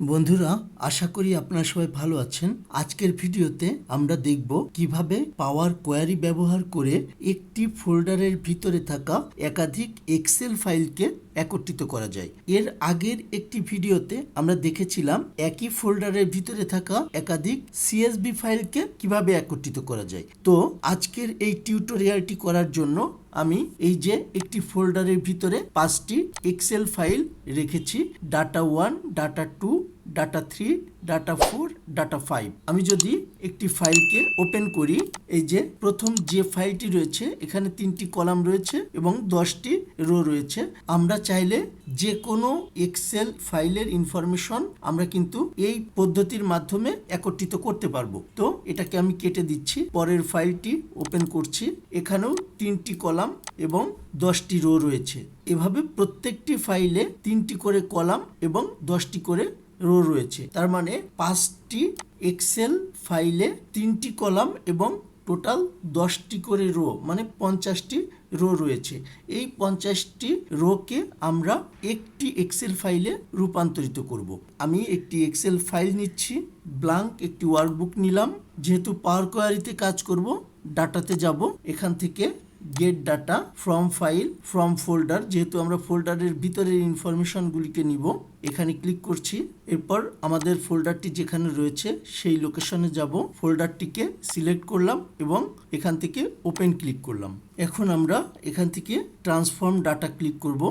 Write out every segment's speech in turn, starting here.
বন্ধুরা, আশা করি আপনারা সবাই ভালো আছেন। আজকের ভিডিওতে আমরা দেখব কীভাবে পাওয়ার কোয়ারি ব্যবহার করে একটি ফোল্ডারের ভিতরে থাকা একাধিক এক্সেল ফাইলকে একত্রিত করা যায়। এর আগের একটি ভিডিওতে আমরা দেখেছিলাম একই ফোল্ডারের ভিতরে থাকা একাধিক সিএসবি ফাইলকে কীভাবে একত্রিত করা যায়। তো আজকের এই টিউটোরিয়ালটি করার জন্য আমি এই যে একটি ফোল্ডারের ভিতরে পাঁচটি এক্সেল ফাইল রেখেছি, data one, data two data three data four data five আমি যদি একটি ফাইলকে ওপেন করি, এই যে প্রথম যে ফাইলটি রয়েছে, এখানে তিনটি কলাম রয়েছে এবং দশটি রো রয়েছে। আমরা চাইলে যে কোনো এক্সেল ফাইলের ইনফরমেশন আমরা কিন্তু এই পদ্ধতির মাধ্যমে একত্রিত করতে পারব। তো এটাকে আমি কেটে দিচ্ছি, পরের ফাইলটি ওপেন করছি। এখানেও তিনটি কলাম এবং দশটি রো রয়েছে। এভাবে প্রত্যেকটি ফাইলে তিনটি করে কলাম এবং দশটি করে রো রয়েছে। তার মানে পাঁচটি এক্সেল ফাইলে তিনটি কলাম এবং টোটাল দশটি করে রো মানে পঞ্চাশটি রো রয়েছে। এই পঞ্চাশটি রোকে আমরা একটি এক্সেল ফাইলে রূপান্তরিত করব। আমি একটি এক্সেল ফাইল নিচ্ছি ব্লাঙ্ক একটি ওয়ার্কবুক নিলাম। যেহেতু পাওয়ার কোয়ারিতে কাজ করব ডাটাতে যাব, এখান থেকে get data from file from folder যেহেতু আমরা ফোল্ডারের ভিতরের ইনফরমেশনগুলিকে নিব, এখানে ক্লিক করছি, এরপর আমাদের ফোল্ডারটি যেখানে রয়েছে, সেই লোকেশনে যাব ফোল্ডারটিকে সিলেক্ট করলাম এবং এখান থেকে ওপেন ক্লিক করলাম। এখন আমরা এখান থেকে ট্রান্সফর্ম ডাটা ক্লিক করব।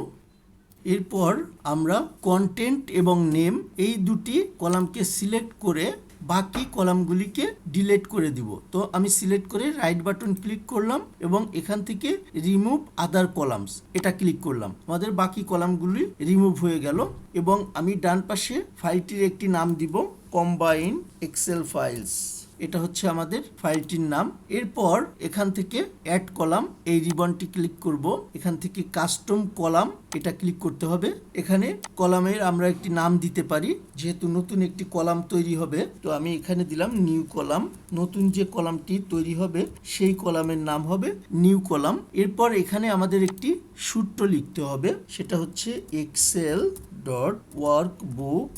এরপর আমরা কন্টেন্ট এবং নেম এই দুটি কলামকে সিলেক্ট করে বাকি কলামগুলিকে ডিলেট করে দিব। তো আমি সিলেক্ট করে রাইট বাটন ক্লিক করলাম এবং এখান থেকে রিমুভ আদার কলামস এটা ক্লিক করলাম। আমাদের বাকি কলামগুলি রিমুভ হয়ে গেল এবং আমি ডান পাশে ফাইলটির একটি নাম দিব কম্বাইন এক্সেল ফাইলস এটা হচ্ছে আমাদের ফাইলটির নাম। এরপর এখান থেকে অ্যাড কলাম এই রিবনটি ক্লিক করব। এখান থেকে কাস্টম কলাম এটা ক্লিক করতে হবে। এখানে কলামের আমরা একটি নাম দিতে পারি, যেহেতু নতুন একটি কলাম তৈরি হবে। তো আমি এখানে দিলাম নিউ কলাম নতুন যে কলামটি তৈরি হবে, সেই কলামের নাম হবে নিউ কলাম এরপর এখানে আমাদের একটি সূত্র লিখতে হবে। সেটা হচ্ছে Excel dot workbook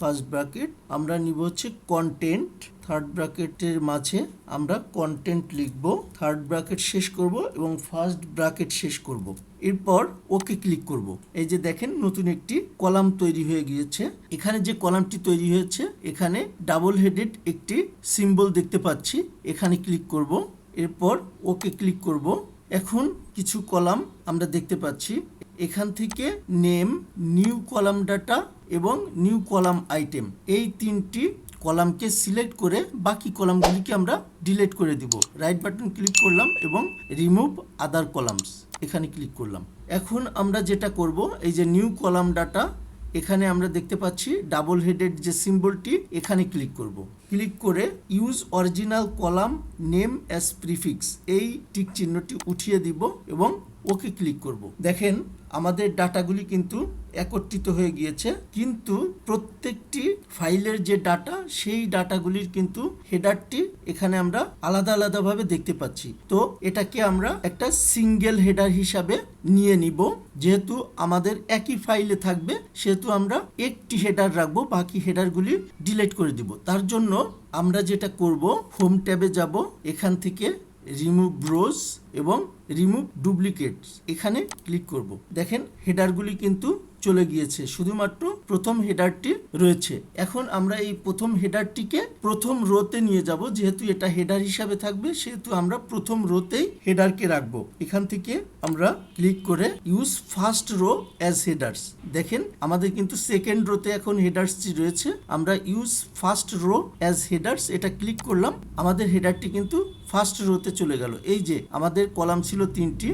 first bracket আমরা নিব হচ্ছে কন্টেন্ট থার্ড ব্র্যাকেটের মাঝে আমরা কন্টেন্ট লিখব থার্ড ব্র্যাকেট শেষ করব এবং ফার্স্ট ব্র্যাকেট শেষ করব। এরপর ওকে ক্লিক করব। এই যে দেখেন, নতুন একটি কলাম তৈরি হয়ে গিয়েছে। এখানে যে কলামটি তৈরি হয়েছে, এখানে ডাবল হেডেড একটি সিম্বল দেখতে পাচ্ছি। এখানে ক্লিক করব, এরপর ওকে ক্লিক করব। এখন কিছু কলাম আমরা দেখতে পাচ্ছি। এখান থেকে নেম নিউ কলাম ডাটা এবং নিউ কলাম আইটেম এই তিনটি কলামকে সিলেক্ট করে বাকি কলামগুলিকে আমরা ডিলিট করে দিব। রাইট বাটন ক্লিক করলাম এবং রিমুভ আদার কলামস এখানে ক্লিক করলাম। এখন আমরা যেটা করব, এই যে নিউ কলাম ডাটা এখানে আমরা দেখতে পাচ্ছি ডাবল হেডেড যে সিম্বলটি এখানে ক্লিক করব। ক্লিক করে use original column name as prefix এই টিক চিহ্নটি উঠিয়ে দিব এবং ওকে ক্লিক করব। দেখেন, আমাদের ডাটাগুলি কিন্তু একত্রিত হয়ে গিয়েছে, কিন্তু প্রত্যেকটি ফাইলের যে ডাটা, সেই ডাটাগুলির কিন্তু হেডারটি এখানে আমরা আলাদা আলাদাভাবে দেখতে পাচ্ছি। তো এটাকে আমরা একটা সিঙ্গেল হেডার হিসাবে নিয়ে নিব। যেহেতু আমাদের একই ফাইলে থাকবে, সেহেতু আমরা একটি হেডার রাখব, বাকি হেডারগুলি ডিলিট করে দিব। তার জন্য আমরা যেটা করব হোম ট্যাবে যাব, এখান থেকে রিমুভ ব্রোজ এবং রিমুভ ডুপ্লিকেটস এখানে ক্লিক করব। দেখেন হেডারগুলি কিন্তু চলে গিয়েছে, শুধুমাত্র প্রথম হেডারটি রয়েছে। এখন আমরা এই প্রথম হেডারটিকে প্রথম রোতে নিয়ে যাব, যেহেতু এটা হেডার হিসাবে থাকবে, সেহেতু আমরা প্রথম রোতেই হেডারকে রাখব। এখান থেকে আমরা ক্লিক করে use first row as headers দেখেন আমাদের কিন্তু সেকেন্ড রোতে এখন হেডার্সটি রয়েছে, আমরা use first row as headers এটা ক্লিক করলাম। আমাদের হেডারটি কিন্তু ফার্স্ট রোতে চলে গেল। এই যে আমাদের কলাম ছিল তিনটি,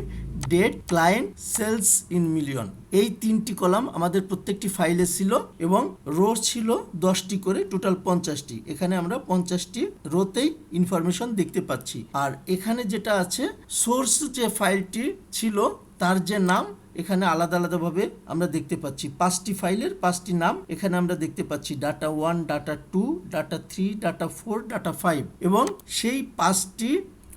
date, client, sales in million. এই তিনটি কলাম আমাদের প্রত্যেকটি ফাইলে ছিল এবং রো ছিল দশটি করে, টোটাল পঞ্চাশটি। এখানে আমরা পঞ্চাশটি রোতেই ইনফরমেশন দেখতে পাচ্ছি। আর এখানে যেটা আছে, সোর্স যে ফাইলটি ছিল, তার যে নাম এখানে আলাদা আলাদাভাবে আমরা দেখতে পাচ্ছি পাঁচটি ফাইলের পাঁচটি নাম। এখানে আমরা দেখতে পাচ্ছি data one, data two, data three, data four, data five. এবং সেই পাঁচটি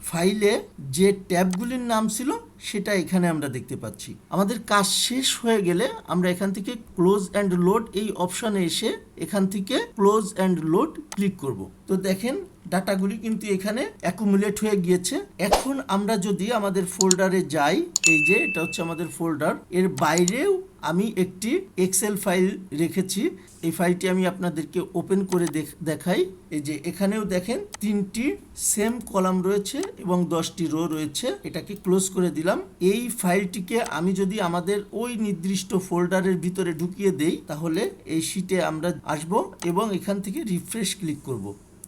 ফাইলে যে ট্যাবগুলির নাম ছিল সেটা এখানে আমরা দেখতে পাচ্ছি। আমাদের কাজ শেষ হয়ে গেলে আমরা এখান থেকে ক্লোজ অ্যান্ড লোড এই অপশনে এসে এখান থেকে ক্লোজ অ্যান্ড লোড ক্লিক করব। তো দেখেন, ডাটাগুলি কিন্তু এখানে অ্যাকুমুলেট হয়ে গিয়েছে। এখন আমরা যদি আমাদের ফোল্ডারে যাই, এই যে এটা হচ্ছে আমাদের ফোল্ডার এর বাইরেও আমি একটি এক্সেল ফাইল রেখেছি। এই ফাইলটি আমি আপনাদেরকে ওপেন করে দেখ- দেখাই। এই যে এখানেও দেখেন, তিনটি সেম কলাম রয়েছে এবং দশটি রো রয়েছে। এটাকে ক্লোজ করে দিলাম। এই ফাইলটিকে আমি যদি আমাদের ওই নির্দিষ্ট ফোল্ডারের ভিতরে ঢুকিয়ে দেই, তাহলে এই শিটে আমরা আসব এবং এখান থেকে রিফ্রেশ ক্লিক করব।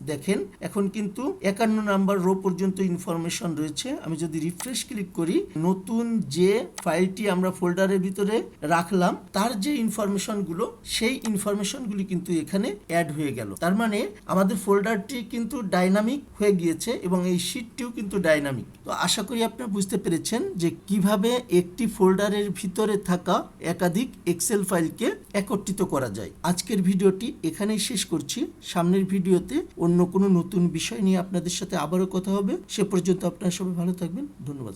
দেখেন, এখন কিন্তু একান্ন নাম্বার রো পর্যন্ত ইনফরমেশন রয়েছে। আমি যদি রিফ্রেশ ক্লিক করি, নতুন যে ফাইলটি আমরা ফোল্ডারের ভিতরে রাখলাম, তার যে ইনফরমেশনগুলো সেই ইনফরমেশনগুলি কিন্তু এখানে অ্যাড হয়ে গেল। তার মানে আমাদের ফোল্ডারটি কিন্তু ডাইনামিক হয়ে গিয়েছে এবং এই শিটটিও কিন্তু ডাইনামিক তো আশা করি আপনারা বুঝতে পেরেছেন যে কীভাবে একটি ফোল্ডারের ভিতরে থাকা একাধিক এক্সেল ফাইলকে একত্রিত করা যায়। আজকের ভিডিওটি এখানেই শেষ করছি। সামনের ভিডিওতে অন্য কোনো নতুন বিষয় নিয়ে আপনাদের সাথে আবারও কথা হবে। সে পর্যন্ত আপনারা সবাই ভালো থাকবেন। ধন্যবাদ